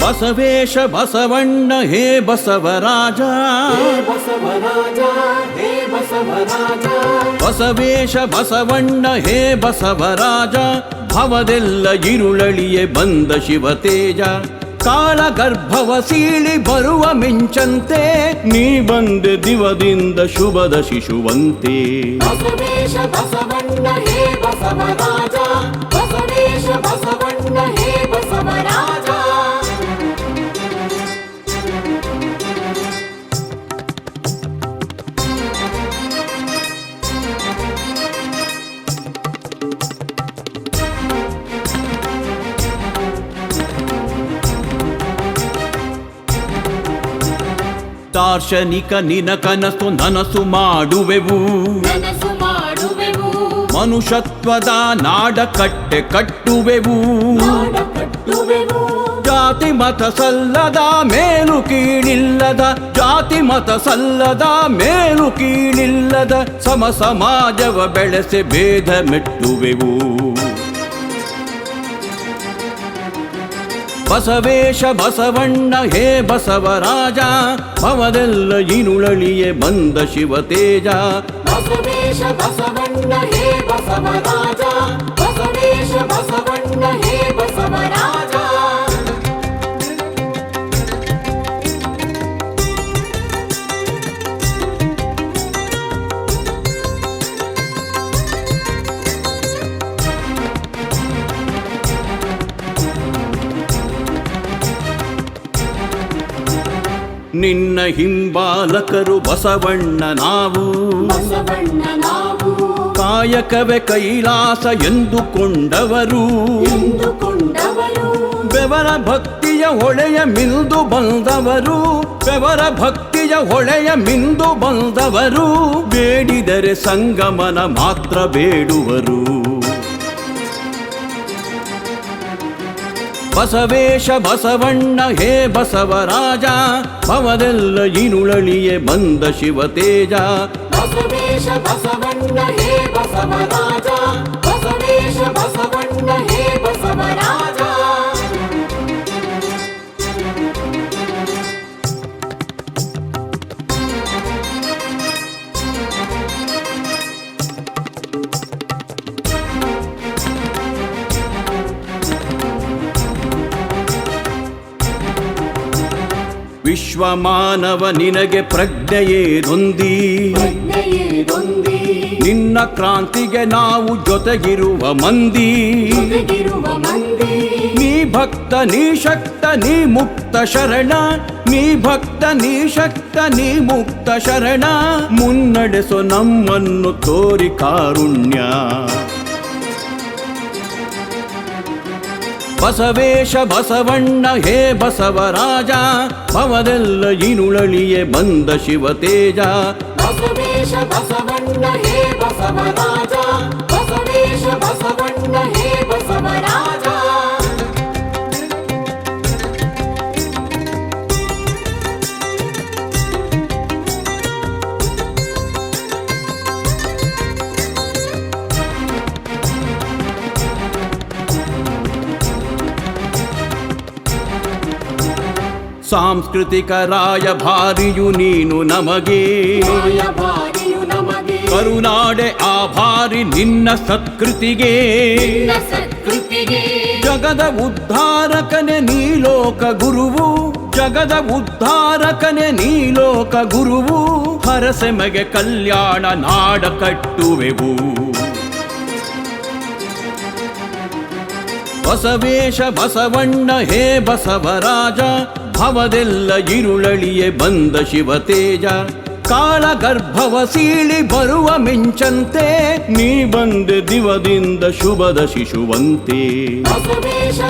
ಬಸವೇಶ ಬಸವಣ್ಣ, ಹೇ ಬಸವರಾಜ ಬಸವೇಶ ಬಸವಣ್ಣ, ಹೇ ಬಸವರಾಜ ಭವದೆಲ್ಲ ಇರುಳಳಿಯೇ ಬಂದ ಶಿವತೇಜ ಕಾಲ ಗರ್ಭವ ಸೀಳಿ ಬರುವ ಮಿಂಚಂತೆ, ನೀ ಬಂದೆ ದಿವದಿಂದ ಶುಭದ ಶಿಶುವಂತೆ. ಬಸವೇಶ ಬಸವಣ್ಣ, ಹೇ ಬಸವರಾಜ ಬಸವೇಶ ಬಸವಣ್ಣ ದಾರ್ಶನಿಕ ನಿನ ಕನಸು ನನಸು ಮಾಡುವೆವು. ಮನುಷ್ಯತ್ವದ ನಾಡ ಕಟ್ಟೆ ಕಟ್ಟುವೆವು. ಜಾತಿ ಮತ ಸಲ್ಲದ ಮೇಲು ಕೀಳಿಲ್ಲದ ಜಾತಿ ಮತ ಸಲ್ಲದ ಮೇಲು ಕೀಳಿಲ್ಲದ ಸಮ ಸಮಾಜವ ಬೆಳೆಸಿ ಭೇದ ಮೆಟ್ಟುವೆವು. ಬಸವೇಶ ಬಸವಣ್ಣ ಹೇ ಬಸವರಾಜ ಅವದೆಲ್ಲ ಇನುಳಳಿಯೇ ಬಂದ ಶಿವತೇಜ. ಬಸವೇಶ ಬಸವಣ್ಣ ಹೇ ಬಸವರಾಜ ನಿನ್ನ ಹಿಂಬಾಲಕರು ಬಸವಣ್ಣ ನಾವು. ಕಾಯಕವೇ ಕೈಲಾಸ ಎಂದುಕೊಂಡವರು. ಬೆವರ ಭಕ್ತಿಯ ಹೊಳೆಯ ಮಿಂದು ಬಂದವರು. ಬೆವರ ಭಕ್ತಿಯ ಹೊಳೆಯ ಮಿಂದು ಬಂದವರು. ಬೇಡಿದರೆ ಸಂಗಮನ ಮಾತ್ರ ಬೇಡುವರು. ಬಸವೇಶ ಬಸವಣ್ಣ ಹೇ ಬಸವರಾಜ ಭವದೆಲ್ಲ ಇನುಳಳಿಯೇ ಬಂದ ಶಿವತೇಜ. ಬಸವೇಶ ಬಸವಣ್ಣ ಹೇ ಬಸವರಾಜ ವಿಶ್ವಮಾನವ ನಿನಗೆ ಪ್ರಜ್ಞೆಯೇ ನೊಂದಿ ನಿನ್ನ ಕ್ರಾಂತಿಗೆ ನಾವು ಜೊತೆಗಿರುವ ಮಂದಿ. ಜೊತೆಗಿರುವ ಮಂದಿ. ನೀ ಭಕ್ತ ನೀ ಶಕ್ತ ನೀ ಮುಕ್ತ ಶರಣ. ನೀ ಭಕ್ತ ನೀ ಶಕ್ತ ನೀ ಮುಕ್ತ ಶರಣ. ಮುನ್ನಡೆಸೋ ನಮ್ಮನ್ನು ತೋರಿ ಕಾರುಣ್ಯ. ಬಸವೇಶ ಬಸವಣ್ಣ, ಹೇ ಬಸವರಾಜ, ಭವದೆಲ್ಲ ಇನುಳಳಿಯೇ ಬಂದ ಶಿವತೇಜ. ಬಸವೇಶ ಬಸವಣ್ಣ, ಹೇ ಬಸವರಾಜ, ಬಸವೇಶ ಬಸವಣ್ಣ, ಹೇ ಸಾಂಸ್ಕೃತಿಕ ರಾಯಭಾರಿಯು ನೀನು ನಮಗೆ. ಕರುನಾಡೆ ಆಭಾರಿ ನಿನ್ನ ಸತ್ಕೃತಿಗೆ. ಜಗದ ಉದ್ಧಾರಕನೆ ನೀಲೋಕ ಗುರುವು. ಜಗದ ಉದ್ಧಾರಕನೆ ನೀಲೋಕ ಗುರುವು. ಹರಸೆಮಗೆ ಕಲ್ಯಾಣ ನಾಡ ಕಟ್ಟುವೆವು. ಬಸವೇಶ ಬಸವಣ್ಣ ಹೇ ಬಸವರಾಜ ಭವದೆಲ್ಲ ಇರುಳಳಿಯೇ ಬಂದ ಶಿವತೇಜ. ಕಾಳ ಗರ್ಭವ ಸೀಳಿ ಬರುವ ಮಿಂಚಂತೆ ನೀ ಬಂದೆ ದಿವದಿಂದ ಶುಭದ ಶಿಶುವಂತೆ. ಬಸವೇಶ